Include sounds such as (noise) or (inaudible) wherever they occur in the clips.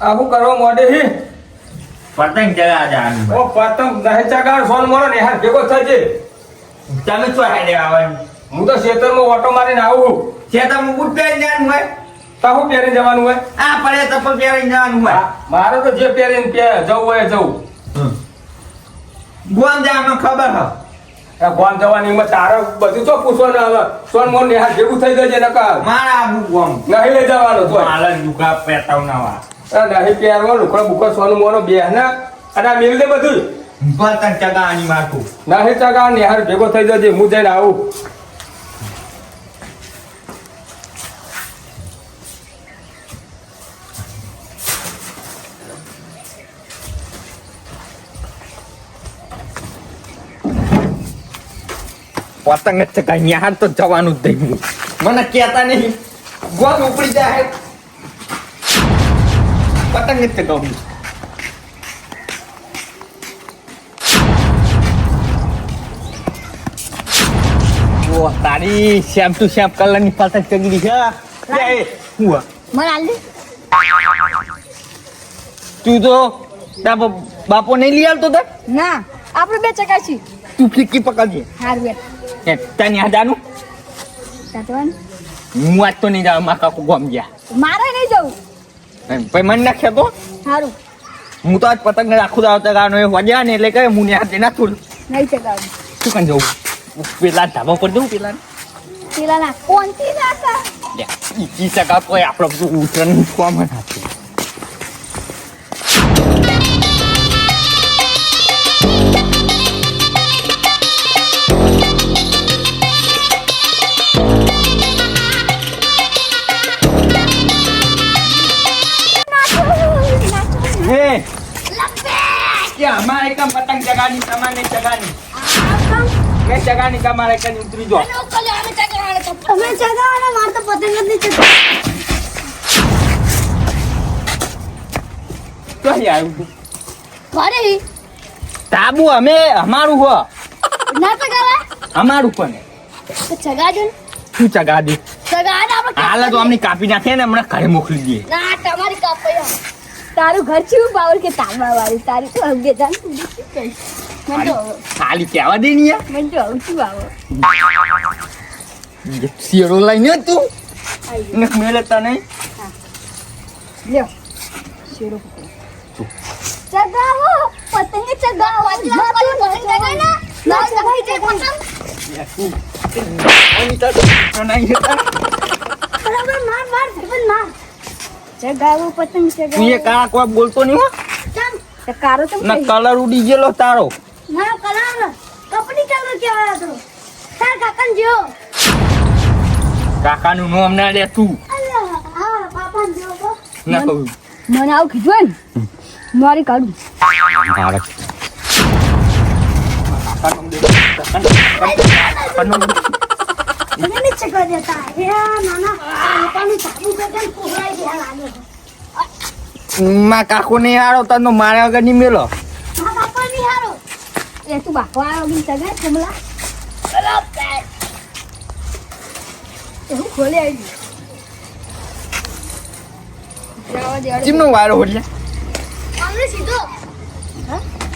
આ શું કરવા મોડે હી? પતંગ ચગા જવાનું ઓ પતંગ નહીં ચગાડ સોન મોરો ને હાર ભેગો થજે તમે શું હાડે આવવાનું હું તો ખેતરમાં ઓટો મારીને આવું છે. તમે બુટ પહેરી જવાનું હોય? તો હું પહેરીને જવાનું હોય? આ પડે ચપ્પલ પહેરી જવાનું હોય. મારે તો જે પહેરીને જવું હોય જવું. ગોમ જવાનું ખબર હા. ગોમ જવાની એમાં તારે બધું તો પૂછવાનું આવે સોન મોર ને હાર ભેગું થઈ જજે નકા મારા ગોમ. નહીં લઈ જવાનું તો માલા દુકા પેટાવના નહીં પહેરવાનું લુકડો બુકડો સોનું મોનો બે ને અને આ મિલ દે બધું. પતંગ ચગાવાની માથું નહીં ચગાડ ને હાર ભેગો થઈ જજે હું જઈને આવું. પતંગ જ ચગાઈ તો જવાનું જ દઈ મને કહેતા નહીં ગોમ ઉપડી જાય પતંગ જ ઓ તારી શ્યામ ટુ શ્યામ કલરની પતંગ ચગડી છે લે, હું આ? મને આલી તું તો બાપ- બાપો નહીં લઈ આવતો તો? ના આપણે બે ચકા છીએ તું ફીકી પકડજે. હારું બે તને હાજાનું હું આજ તો નહીં જાવ મારા કાકુ ગોમ ગયા. મારે નહીં જવું. પછી મને નાખ્યા તો સારું હું તો આજ પતંગ રાખું આવતા ગાનો એ વજ્યા ને એટલે કે હું ને આજે ના થોડું. નહીં ચગાવું શું કાન જવું? પેલા ધાબા પર જવું પેલા? પેલા ના કોણથી હતા ઈ સગા કોઈ આપણો બધું ઉતરણ કોમ નાખે કે અમારે કમ પતંગ જગાની તમારે જગાની કે જગાની તમારે કઈ ઉતરી જો તમે ચગાવવાના મારે તો પતંગ જ નહીં ચગાવ તો આવ્યું ઘરે તાબુ અમે અમારું હો. ના ચગાવે? અમારું પણ તો ચગાજો શું ચગા દે ચગાવે હાલ તો અમને કાપી નાખે ને હમણાં ઘરે મોકલી દઈએ. ના તમારી કાપૈયા તારું ઘર છે પાવર કે તાંબા વાળું તારું તો તું મને તો ખાલી કહેવા દે ને મને તો આવું શું આવો? શેરો લઈને તું. ને મેલે તને લ્યો. શેરો ચગાવો. પતંગ ચગાવો. પતંગ ચગાવો. ના ના ચગાવી. છે પતંગ બરાબર માર માર પણ માર. ચગાવો પતંગ તું એ કાળા કોઈ બોલતો નહીં હો તે કારો તો ના કલર ઉડી ગયેલો તારો મારો કલર કપડી કલર કેવા તો તાર કાકન જો કાકાનું નામ ના લે તું હા પાપા જો ના કહું મને આવું કીધું ને મારી કાઢું મને નહીં ચગવા દેતા એ નાના પાપાની ચાબુ બેઠા કોહરાઈ ગયા લાગે માં કાકો નહીં હારો તને મારા વગર નહીં મેલો હા પાપા ની હારો એ તું બાપા આવ્યો બી ચગાય કમલા એવું ખોલે આવી જવા દે ચીમનો વારો એટલે અમને સીધો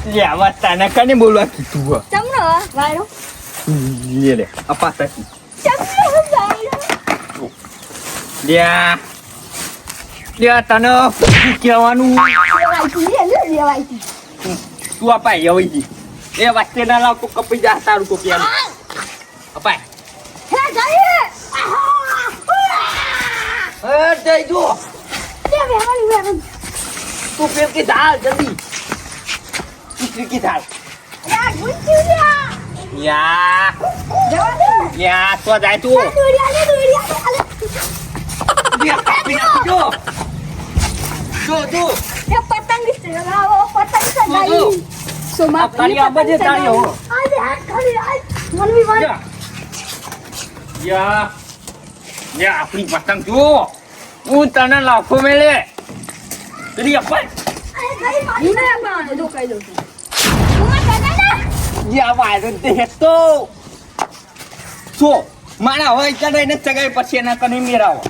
લે આવા તાના કને બોલવા કીધું હો ચમનો વાયરો લે લે અપાતા લ્યા. લ્યા, તને કહેવાનું? તું અપાય હવે એ વાસ્તે ના લાવ, તો કપી જા, તારું તો પેલું અપાય જઈ જો. તું પેલ કે ધાલ, જલ્દી. તું યા. યા તો જાય તું દોડિયા લે દોડિયા લે લ્યા કાપી નાખજો જો જો એ પતંગ ચગાવો પતંગ ચગાવી. સોમા આ આ બધે તાળી હો. આજે હાથ ખાલી આજ મનવી વાત. યા યા. યા આપણી પતંગ જો હું તને લાખો મેલે. તેરી અપાય આ ખાલી મારી ને આપા દો કઈ દો તું યા તે હેતો. મારા હોય ચડાઈને ચગાઈ પછી એના કને મેરાવો.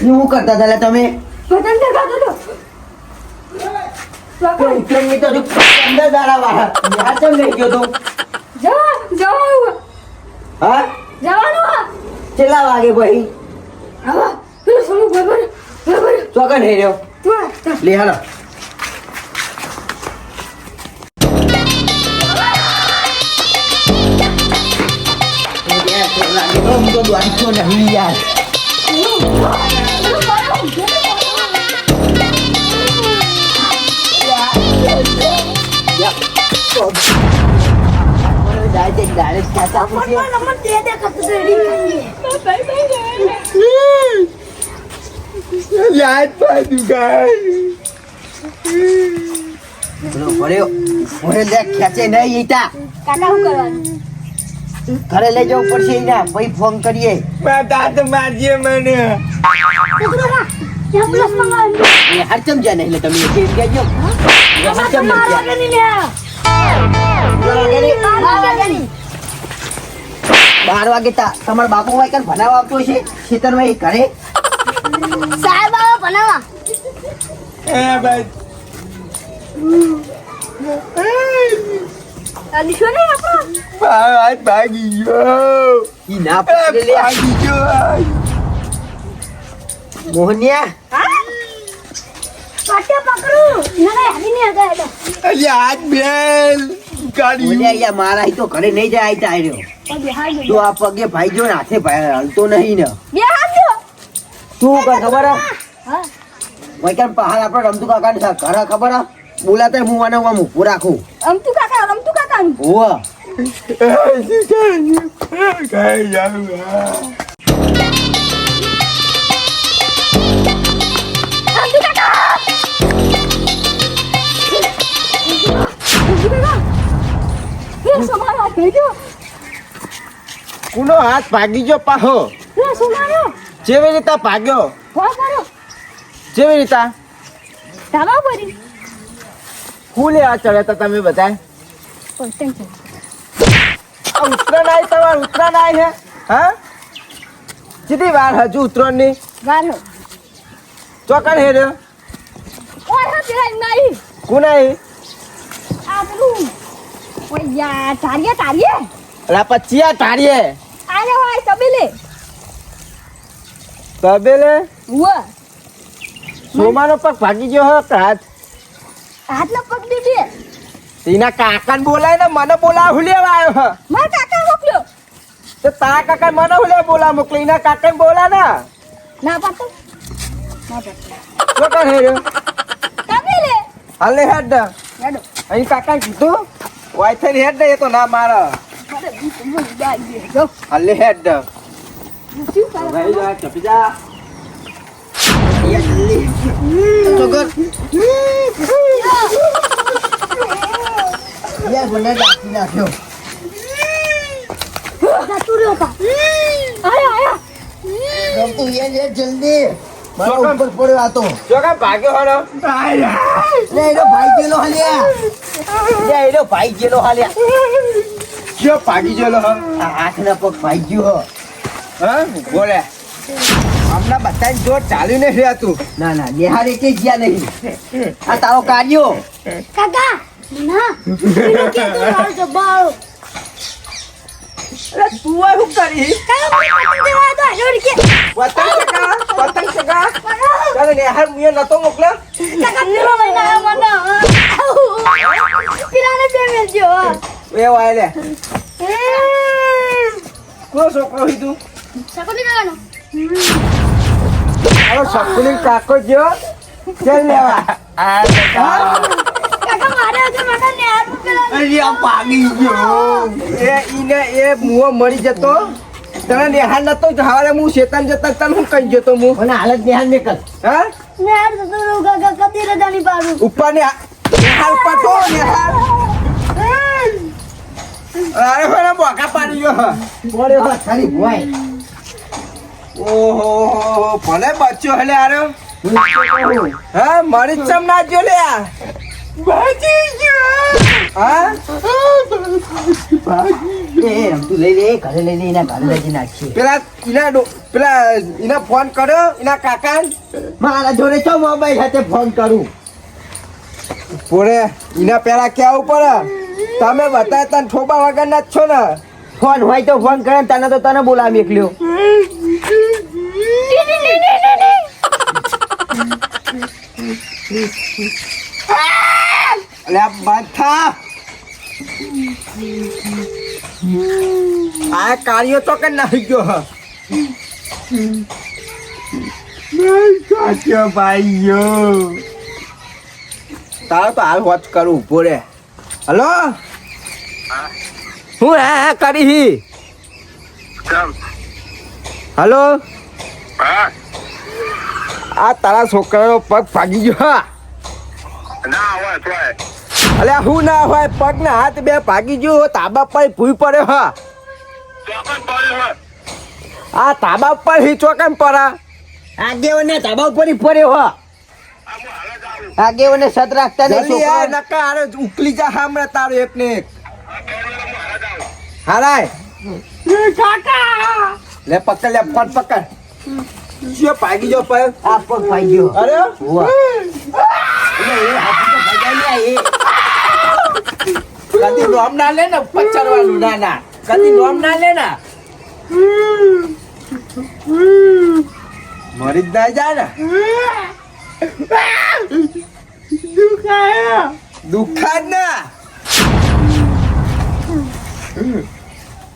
શું કરતા હતા? તમે. પતંગ ચગાવતો હતો તો ઉત્તરાયણની તો હજુ પંદર દાડા વાળા. યાર કેમ લઈ ગયો તું? જવા જવાનું હા? જવાનું કેટલા વાગે ભાઈ? આવા પેલો સોનું બરાબર બરાબર ચોકન હે રહ્યો. લે હાલો. નંબર દે દે કતું રેડી યાદ પાડું ગાય પેલો પડ્યો મને લે ખેંચે નહીં ઈટા કાકા શું કરવાનું ઘરે લઈ જવું પડશે એના પછી ફોન કરીએ. દાંત મારજે મને. હરચમ જા નહીં એટલે તમે? કહેજો હરચમ નહીં બાર વાગે તા તમારા બાપુ ભાઈ કાલ ભણાવવા આવતો છે ખેતરમાં એ ઘરે. સાહેબ આવો ભણાવવા એ ભાઈ. અલી શું નહીં આપણો મારો હાથ ભાગી ગયો ઈ ના એ લે ભાગી ગયો મોહનિયા પાટે પકડું ના ના એટલે અલી બેલ કાઢી યાર મારા તો ઘરે નહીં જાય આઈ તાર્યો તો આ પગે ભાઈ જો ને હાથે ભાઈ હલતો નહીં ને કર ખબર હે? પહાડ આપણે રમતું કાકા ને ઘરે ખબર હે? બોલાતા હું આને હું ઊભું રાખું રમતું કાકા એ સમારો થઈ ગયો કુનો હાથ ભાગી ગયો પાહો. જેવી રીતે ભાગ્યો. જેવી રીતે. ધાબા પડી હું લેવા ચડ્યા હતા તમે બધા છે ઉત્તરાયણ આવી તમાર ઉત્તરાયણ આવી હે? હા? કેટલી વાર હજુ ઉત્તરાયણની? ગારો ચોકડ હે રે? ઓય હા પેલા નહીં કોણ આવી આ પેલું ઓય યાર તારીએ તારીએ લા પચિયા તારીએ આલે હોય તબેલે. તબેલે? ઉવા. સોમાનો પગ ભાગી ગયો હો હાથ હાથ? નો પગ દીધી તેના કાકાને બોલાય ને મને બોલાવ હું લેવા આવ્યો હે. મારા કાકા મોકલ્યો. તો તારા કાકા મને હું લેવા બોલા મોકલી એના કાકાને બોલા ને ના પાતો ના પાડતો. ચોકણ હે રહ્યો? તબેલે હાલ લે હેડ હેડો. અહીં કાકાને કીધું? વાઈથે હેડ દે એ તો ના મારો. તો હાલ લે હેડ કરે? ભાઈ જા ચપી જા. યાર મને રાખી નાખ્યો. જતું રહ્યો તા. આયા આયા ગમતું યાર યાર જલ્દી. મારા ઉપર પડ્યો આ તો. ચોકણ ભાગ્યો હો લે એનો ભાઈ ગયેલો હાલ્યા. લે એનો ભાઈ ગયેલો હાલ્યા. કયો ભાગી ગયેલો હો? હાથના પગ ભાઈ ગયો હો. બોલે. હમણાં બધા જોર ચાલ્યું નથી રહેતું ના ના નિહારે કે ગયા નહીં. આ તારો કાર્યો. કાકા ના છોકરો શકુની કાકો જો ચાલ લેવા કાકા મારે હજુ મને ન્યાર પેલા અરે ભાગી ગયો. એ ઈને એ મુઓ મરી જતો. તને નિહાળ નતો જવાલે હું શેતાન જતા તને હું કઈ જતો હું મને હાલત નિહાલ મેં કર હા? ન્યાર જતો રહું કાકા કદી રજાની પાડું ઉપર ને નિહાળ પટો નિહાળ અરે મને બોકા પાડી ગયો. હા હો ખાલી ભોય ઓહો ભલે બચ્યો હલે આરો. હા મરી ચમ ના જો લે આ હા એમ રમતું લઈ લે ઘરે લઈ લે એના ઘરે લઈ નાખીએ પેલા એના પેલા એના ફોન કર્યો એના કાકા મારા જોડે ચો મોબાઈલ સાથે ફોન કરું? પોરે એના પેલા કેવું પડે? તમે બતાય તને ઠોબા વગર ના જ છો ને? ફોન હોય તો ફોન કરે તને તો તને બોલાવી એકલ્યો. એટલે (laughs) આ બાથા આ કાર્યો તો કઈ નાખી ગયો સાચો ભાઈઓ. તારો તો હાલ વોચ કરું ઊભો રે. હલો? હું હે હે કરી હી. હલો? આ તારા છોકરાનો પગ ભાગી ગયો હા. અલે હું ના હોય પગ ને હાથ બે ભાગી ગયો તાબા પર ભૂઈ પડ્યો હા આ તાબા પર હી કેમ પરા? આગેવને તાબા ઉપર પડ્યો હો. આગેવને સત રાખતા ને છોકરા. નકા આરે ઉકલી જા હામરે તારો એક. ને એક હારાય લે પકડ લે ફટ પકડ. જો ભાગી ગયો પર. આ પગ ભાગી ગયો અરે. એ હાથ તો ભગાઈ લે, એ. કદી નોમ ના લે ને પચરવાનું ના ના. કદી નોમ ના લે ને. મરી જ ના જાય ને. દુખાય ના.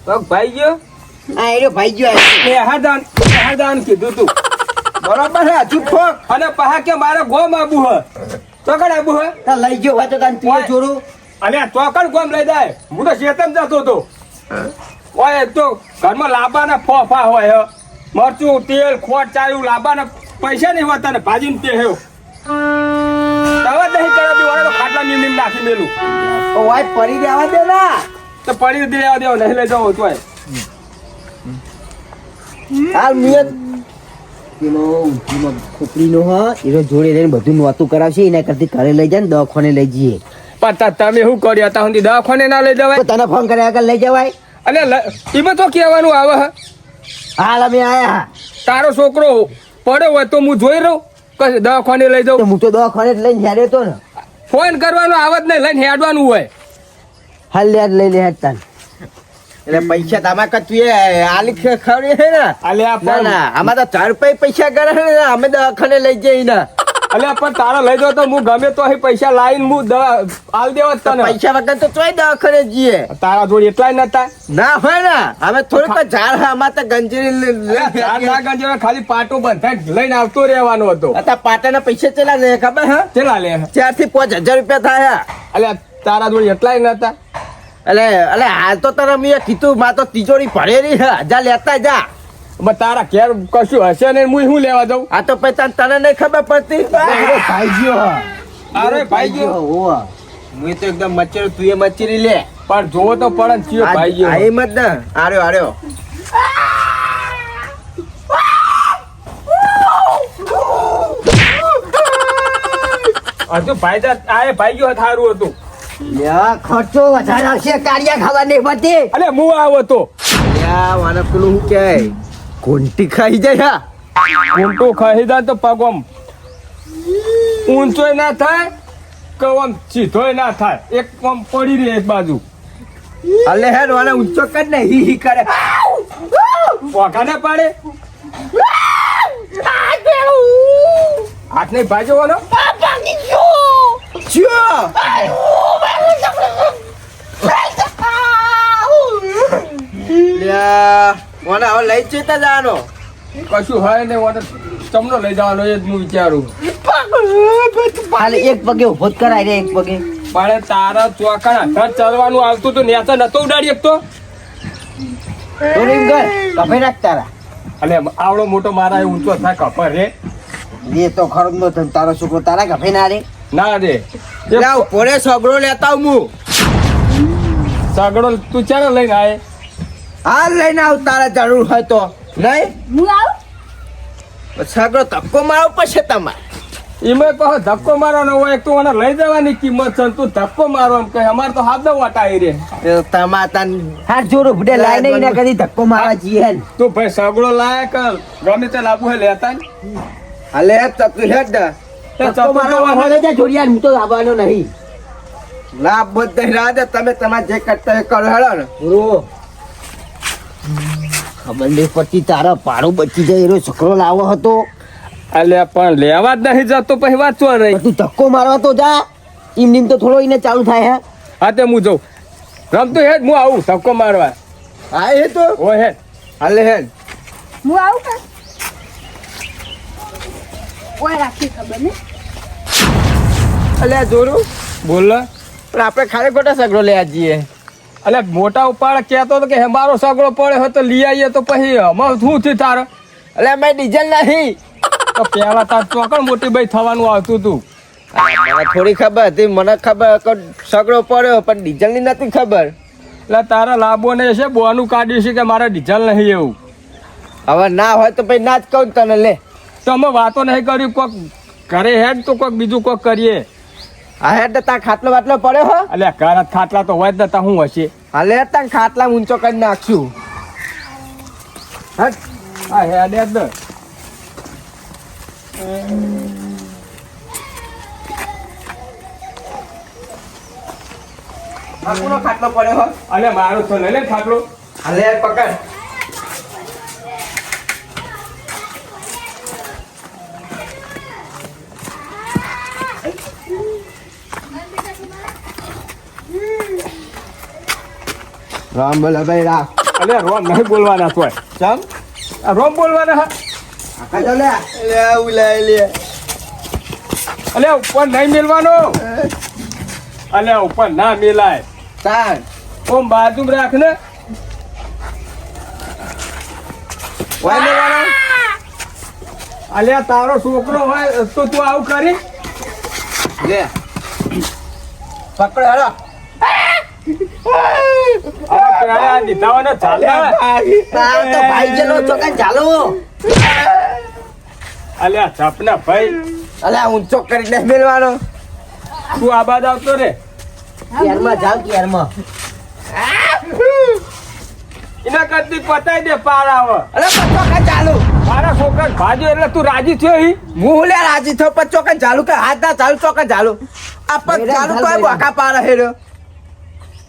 પગ ભાઈ ગયો? આ એરો ભાઈ ગયો. એ હરદાન હરદાન કીધું તું. બરોબર હે હજુ અને પહા કે મારે ગોમ આબુ હે. ચોકડ આબુ હે? લઈ ગયો હોય તો તને તું. અને આ ચોકડ કોમ લઈ જાય? હું તો શેતમ જતો હતો. ઓય એક તો ઘરમાં લાંબાના ફોફા હોય મરચું તેલ ખોટ ચાયું લાંબાના પૈસા નહીં હોતા ને ભાજીને તે હેવ તવા નહીં કરે બી વાળો ખાટલા મીમ મીમ નાખી મેલું. ઓ વાય પડી દેવા દે ના. તો પડી દેવા દેવો નહીં લઈ જાવ તોય હાલ મિયત પેલો ખોપડીનો હ એનો જોડે રહીને બધું નોતું કરાવશે એના કરતી ઘરે લઈ જાય ને દવાખાને લઈ જઈએ. પણ તમે શું કર્યો? હતા સુધી દવાખાને ના લઈ જવાય? તને ફોન કર્યા આગળ લઈ જવાય? અને એમાં તો કહેવાનું આવે હાલ અમે આયા તારો છોકરો પડ્યો હોય તો હું જોઈ રહું. કશે દવાખાને લઈ જાઉં હું તો દવાખાને જ લઈને હેર્યો તો ને. ફોન કરવાનો આવત નહીં લઈને હેડવાનું હોય. હાલ લે લઈ લે હેડ તાન. એટલે પૈસા તમારે કે તું એ આલી ખ- ખવડી છે ને? અલ્યા ના ના આમાં તો ચાર પૈસા કરે છે ને અમે દવાખાને લઈ જઈએ ને અલ્યા પણ તારો લઈ દો તો હું ગમે તો અહીં પૈસા લાવીને હું આલ દેવો તને. પૈસા વગર તો ચોય દવાખાને જઈએ. તારા જોડે એટલાય નતા? ના હોય ને. હવે થોડીક ઝાડ આમાં તો ગંજીરી ના ચાર ખાલી પાટો બંધાઈ લઈને આવતો રહેવાનો હતો. અત્યારે પાટાના પૈસા ચેલા લે ખબર હા? ચેલા લે ચારથી પાંચ હજાર રૂપિયા થાય અલ્યા તારા જોડે એટલાય નતા? અલે અલે હાલ તો તને મેં કીધું માં તો તિજોરી ભરેલી હે. જા લેતા જા. તારા ઘેર કશું હશે ને હું શું લેવા જાઉં? આ તો પછી તને તને નહીં ખબર પડતી. ભાઈ ગયો. અરે ભાઈ ગયો. હોવા. હું તો એકદમ મચ્છર તું એ મચ્છરી લે. પણ જોવો તો પડે ને ચિયો ભાઈ ગયો. આ મત ને. આર્યો આર્યો. હજુ ભાઈ આ એ ભાઈ ગયો થારું હતું. ખર્ચો વધારે આવશે કાળિયા ખાવા નહીં પડતી અલે હું આવો તો. વાને પેલું શું કહેવાય ઘૂંટી ખાઈ જાય હા. ઊંટો ખાઈ જાય તો પગ આમ ઊંચોય ના થાય કે આમ સીધોય ના થાય. એક આમ પડી રહે એક બાજુ. અલે હે વાને ઊંચો કર ને હી હી કરે. પોકા ના પાડે હાથ નહીં ભાજવાનો ચિયો. વાને હવે લઈ જતા જવાનો. કશું હોય ને મને તમને લઈ જવાનો એ જ હું વિચારું. ખાલી એક પગે ઊભો જ કરાય રે એક પગે. પણ તારા ચોકણ હાથ ચાલવાનું આવતું હતું નેતા નતો ઉડાડી શકતો? તો કર કફે રાખ તારા. અને આવડો મોટો મારા એ ઊંચો થાય કફર રે. એ તો ખરો જ નતો તારો છોકરો તારા કફે ના રે. ના રે. લાવ પોરે સગડો લેતા આવું હું. સગડો તું ચાલો લઈને આય? હાલ લઈને આવ તારે જરૂર હોય તો. નહીં? હું આવ? સગડો ધક્કો મારો પડશે તમારે. એમાં કહો ધક્કો મારવાનો હોય તું મને લઈ જવાની કિંમત છે તું ધક્કો મારો એમ કે અમારે તો હાથ વાટા આવી રે. તમા તન હાથ જોડો ભૂડે લાઈ નહીં ને કદી ધક્કો મારવા જઈએ તું ભાઈ સગડો લાયક ગમે તે લાગુ હે લેતા ને. હાલે ચકુ હેડ. દે. ધક્કો મારવા વાળો જા જોડિયાર, હું તો આવવાનો નહીં. લાભ બધા રાજા તમે તમારે જે કરતા એ કરો હેડો ને. ખબર નહીં પડતી તારા પાડો બચી જાય એનો છોકરો લાવો હતો. અલ્યા પણ લેવા જ નહીં જતો પછી વાત નહીં. તું ધક્કો મારવા તો જા. ઈમ નીમ તો થોડો એને ચાલુ થાય હે. હા તે હું જઉં. રમતું હેડ હું આવું ધક્કો મારવા. હા એ તો. ઓ હેડ. હાલે હેડ. હું આવું કે? ઓય રાખી ખબર ને અલ્યા જોરું. બોલ પણ આપણે ખાલી ખોટા સગડો લેવા જઈએ. અલ્યા મોટા ઉપાડ કહેતો હતો કે હે મારો સગડો પડે હોય તો લઈ આવીએ તો પછી અમારું શું થયું તારે? એટલે મેં ડીઝલ નહીં. તો પહેલા તાર ચોકડ મોટી ભાઈ થવાનું આવતું હતું મને થોડી ખબર હતી. મને ખબર સગડો પડ્યો પણ ડીઝલની નથી ખબર. એટલે તારા લાભો ને છે બોનું કાઢ્યું છે કે મારે ડીઝલ નહીં એવું? હવે ના હોય તો પછી ના જ કહું તને લે. તો અમે વાતો નહીં કરી કોક ઘરે હેડ તો કોઈક બીજું કોક કરીએ. આ હેડ તાર ખાટલો બાટલો પડ્યો હો. ઘર ખાટલા તો હોય જ હશે? હેડ ખાટલા ઊંચો કરી નાખશું હટ. હા હેડ હેડ દે. આ ખાટલો પડ્યો હો? મારો તો લઈ લે ખાટલો. અલે પકડ. રામ ભલાભાઈ ભાઈ રામ. અલે રોમ નહીં બોલવાના તોય. ચમ? રોમ બોલવાના હા. આખા લે. ઉલાય ઉપર નહીં મેલવાનો. અલે ઉપર ના મેલાય. તાન ઓમ બાજુ રાખ ને. અલ્યા તારો છોકરો હોય તો તું આવું કરી. લે. પકડ હેડો તો એના કરતી પતાઈ દે પાર અરે પચો ચાલુ મારા છોકરા ભાજ્યો એટલે તું રાજી થયો હી હું લે રાજી થયો પચો કાં ચાલુ કે હાથ ના ચાલુ ચોકન ચાલુ આ પગ ચાલુ તો બોકા પાર હેર્યો.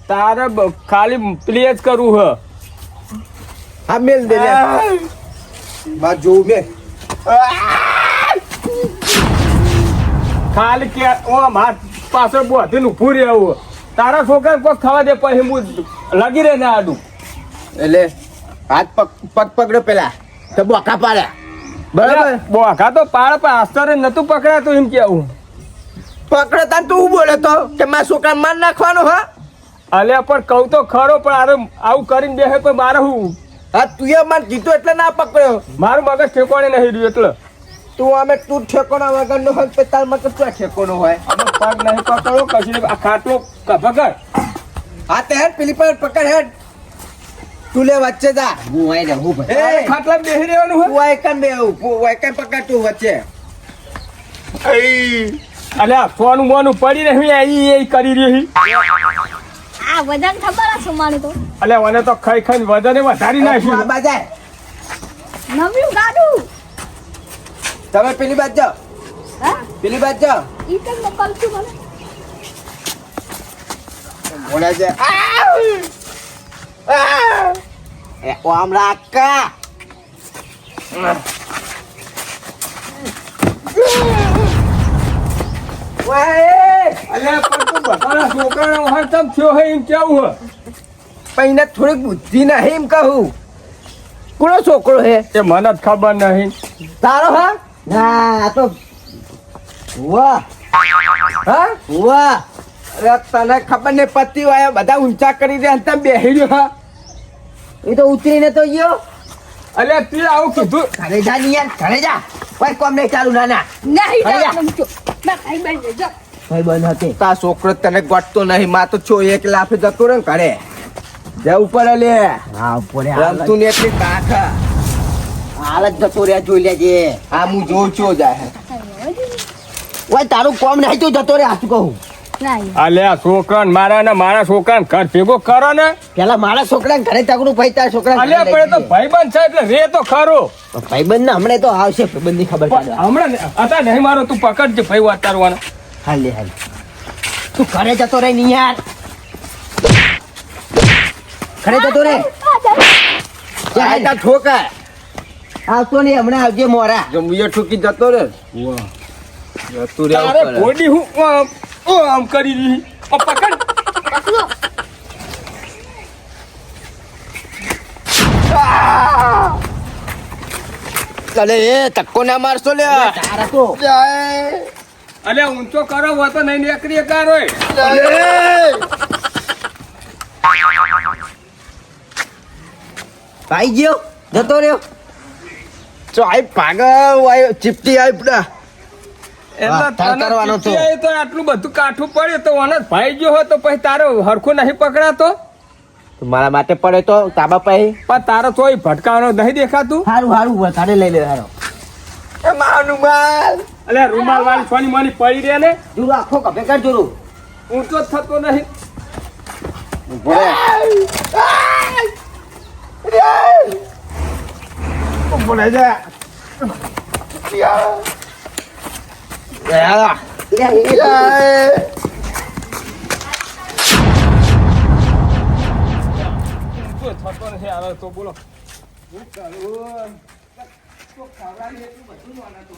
તારે ખાલી પ્લે જ કરવું હ. હા મેલ દે લે. બા જો મે. ખાલી કે ઓ માર પાછળ બોધીને ઊભું રહેવું. તારા છોકરા કોઈ ખાવા દે પછી હું લગી રે ને આડું. એટલે હાથ પગ પગ પકડો પેલા. તો બોકા પાડ્યા બરાબર? બોખા તો પાડ પણ આશ્ચર્ય નતું પકડાતું એમ કેવું. પકડે તાન તું બોલે તો કે મારા છોકરા માર નાખવાનો હા? અલ્યા પણ કહું તો ખરો પણ આરે આવું કરીને બેસે પણ મારે હું? હા તું એ મને કીધું એટલે ના પકડ્યો. મારું મગજ ઠેકોણે નહીં રહ્યું એટલે. તું અમે તું ઠેકોના વગરનો હોય તો તાર મગજ ક્યાં ઠેકોનો હોય? અમે પગ નહીં પકડો કશું આ ખાટલો પકડ. હા તે હેડ પેલી પર પકડ હેડ. તું લે વચ્ચે જા. હું આઈ ને હું એ ખાટલા બેહી રહેવાનું હોય? તું આય કન બે તું આય કન પકડ તું વચ્ચે. અલ્યા સોનું મોનું પડી રહ્યું એ કરી રહી. આ વજન ખબર હશે મારું તો? અલે મને તો ખાઈ ખાઈને વજન વધારી નાખ્યું. બાજુ. આય. ગાડું. તમે પેલી બાજુ જાઓ. હા? પેલી બાજ જાઓ. ઈ તો મોકલશું મને. મોડા છે. એ ઓ આમ રાકા અલ્યા પણ તું છોકરાનો વહાણ થયો હે એમ કેવું હે? પણ એને થોડીક બુદ્ધિ નહીં એમ કહું. કોનો છોકરો હે? એ મને જ ખબર નહીં. તારો હા? ના તો વાહ હા? વાહ અરે તને ખબર ને પતિ વાયો બધા ઊંચા કરી દે તમે બેહી રહ્યો હા. એ તો ઉતરીને તો ગયો. અલ્યા તે આવું કીધું. ઘરે જા ની યાર ઘરે જા. કોઈ કોમ નહીં ચાલુ ના ના નહીં અરે. જાઉં ખાઈ બેન જો. ભાઈ બંધ હતી. તા છોકરો તને ગોટતો નહીં. માં તો છો એક લાફે જતો રહે ઘરે. જા ઉપર લે. હા ઉપર રમતું ને એટલી તાક હા. હાલ જ જતો રહ્યા જોઈ લેજે. હા હું જોઉં છું જાય ઓય તારું કોમ નહીં તો જતો રે હાચું કહું? અલ્યા છોકરા મારા ને મારા છોકરા ઘર ભેગો કરો ને. પેલા મારા છોકરા ઘરે તકડું ભાઈ તારા છોકરા અલ્યા પણ એ તો ભાઈબંધ છે એટલે રે તો ખરો. ભાઈબંધ ને હમણાં તો આવશે ભાઈબંધની ખબર હમણાં અત્યારે નહીં મારો તું પકડજે ભાઈ વાત તારવાનો. હાલ લે હાલ. તું ઘરે જતો રે નહીં યાર. ઘરે જતો રે ઠોકા. આવતો નહીં હમણાં આવજે મોરા. જમ્બુયો ઠોકી જતો રે જતું રે અરે ગોડી હું આમ આમ કરી દી પકડ. એ તક્કો ના મારશો લે તારા તો. જાય અલ્યા ઊંચો કરો હોય તો નહીં નીકળી કારો ભાઈ ગયો જતો રહ્યો. ચો આઈ પાગલ આઈ ચીપટી આઈ પડા કરવાનો તો. તો આટલું બધું કાઠું પડે તો ઓને ભાઈ ગયો તો પછી તારો હરખો નહીં પકડાતો? મારા માટે પડે તો તાબા પણ તારો તોય ભટકાવાનો નહીં દેખાતું? સારું સારું વધારે લઈ લે સારો એ માનું માલ. અલ્યા રૂમાલ વાળી છોની મોની પડી રે ને? જુરો આખો કપે કર જુરો ઊંચો જ થતો નહીં. બોલે જા. ઊંચો થતો નથી આવે તો બોલો? તો ખવડાવી એટલું બધું મને તો.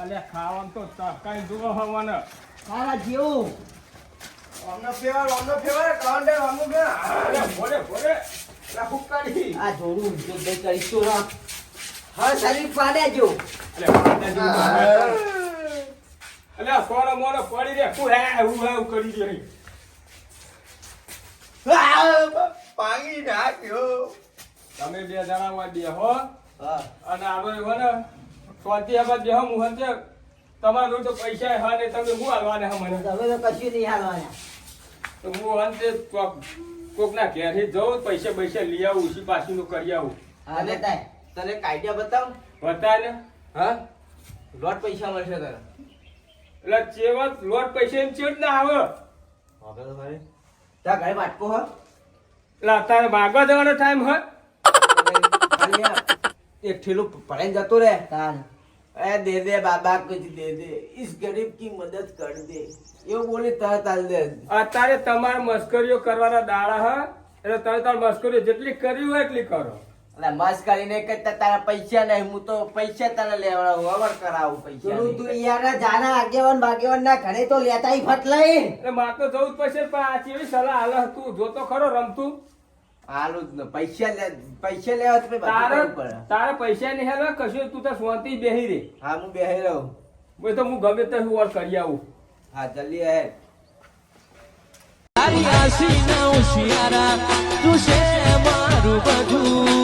અલ્યા ખાવાનું તો કાંઈ જોવા હોવાના. સારા જેવું. અમને ફેવર અમને ફેવર કાંડે અમને ફેવર અલ્યા ભોરે ભોરે આ જોડું જો બે કરીશ હા. શરીર પાડે જો. અલ્યા પાડ્યા જેવું અલ્યા સોનો મોનો પડી રે. હું હે હું હે કરી દે નહીં. પાણી નાખ્યો. તમે બે જણા હોય બે હા. અને આગળ એવો ને સ્વાતી આબાદ જે હો હું હંતે તમારું તો પૈસા હા ને તમે હું હાલવાને હમણાં મને? તમે તો કશું નહીં હાલવાના. તો હું અંતે કોક કોકના ઘેરે જઉં પૈસા પૈસા લઈ આવું ઉછી પાછી નું કરી આવું. બતાય. તને કાયદા બતાવ? બતાય ને. હા? લોટ પૈસા મળશે તને. એટલે ચેવત લોટ પૈસા એમ ચેડ ના આવે. ત્યાં ઘરે વાટકો હ. એટલે અત્યારે ભાગવા જવાનો ટાઈમ હોય? એક ઠેલું ભરાઈને જતો રે એ દે દે બાબા કુછ દે દે ઇસ ગરીબ કી મદદ કર દે એવું બોલી તરત આલ દે અત્યારે તમારે મસ્કરીઓ કરવાના દાડા હા એટલે તમે તાર મસ્કરીઓ જેટલી કરી હોય એટલી કરો. એટલે મસ્ત કરીને કરતા તારા પૈસા નહીં. હું તો પૈસા તને લેવા વવર કરાવું પૈસા તું તું યાર જાના આગેવાન બાગેવાન ના ઘરે તો લેતાય ફટ લઈ એટલે મારે તો જવું જ પડશે પણ આ કેવી સલાહ આલ તું? જોતો ખરો રમતું. હાલું પૈસા લે પૈસા લેવા તો તારે તારે પૈસા નહીં હાલે કશું તું તો શાંતિ બેહી રે. હા હું બેહી રહું. ભાઈ તો હું ગમે તે હું કરી આવું. હા જલ્દી હે તારી આસી ના ઉશિયારા તું છે મારું બધું.